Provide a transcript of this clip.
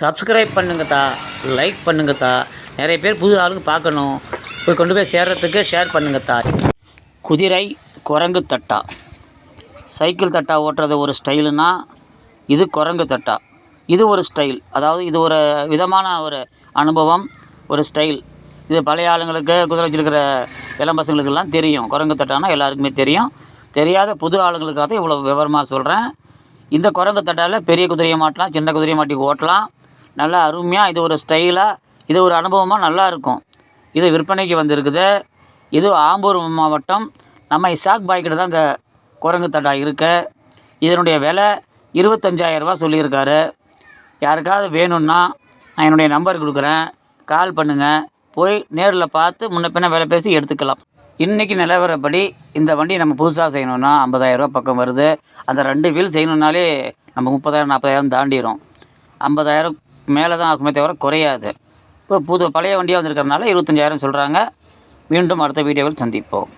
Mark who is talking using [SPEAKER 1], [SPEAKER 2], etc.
[SPEAKER 1] Subscribe பண்ணுங்கத்தா like பண்ணுங்கத்தா நிறைய பேர் புது ஆளுங்க பார்க்கணும். போய் கொண்டு போய் சேர்கிறதுக்கு ஷேர் பண்ணுங்கத்தா குதிரை குரங்கு தட்டா. சைக்கிள் தட்டா ஓட்டுறது ஒரு ஸ்டைலுனா இது குரங்கு தட்டா. இது ஒரு ஸ்டைல். அதாவது இது ஒரு விதமான ஒரு அனுபவம் ஒரு ஸ்டைல். இது பழைய ஆளுங்களுக்கு குதிரை வச்சிருக்கிற இளம் பசங்களுக்கெல்லாம் தெரியும். குரங்கு தட்டானா எல்லாருக்குமே தெரியும். தெரியாத புது ஆளுங்களுக்காக இவ்வளோ விவரமாக சொல்கிறேன் இந்த குரங்கு தட்டால் பெரிய குதிரையை மாட்டலாம் சின்ன குதிரையை மாட்டி ஓட்டலாம். நல்லா அருமையாக இது ஒரு ஸ்டைலாக இது ஒரு அனுபவமாக நல்லா இருக்கும். இது விற்பனைக்கு வந்திருக்குது. இது ஆம்பூர் மாவட்டம். நம்ம இசாக் பாய்கிட்ட தான் இந்த குரங்கு தட்டா இருக்கு. இதனுடைய விலை இருபத்தஞ்சாயிரரூபா சொல்லியிருக்காரு. யாருக்காவது வேணும்னா நான் என்னுடைய நம்பர் கொடுக்குறேன். கால் பண்ணுங்கள் போய் நேரில் பார்த்து முன்ன பின்ன விலை பேசி எடுத்துக்கலாம். இன்றைக்கி நிலவரப்படி இந்த வண்டி நம்ம புதுசாக செய்யணுன்னா ஐம்பதாயிரரூபா பக்கம் வருது. அந்த ரெண்டு வீல் செய்யணுன்னாலே நம்ம முப்பதாயிரம் நாற்பதாயிரம் தாண்டிடும் ஐம்பதாயிரம் மேலே தான் ஆகுமே தவிர குறையாது. இப்போ புது பழைய வண்டியாக வந்திருக்கறனால இருபத்தஞ்சாயிரம் சொல்கிறாங்க மீண்டும் அடுத்த வீடியோவில் சந்திப்போம்.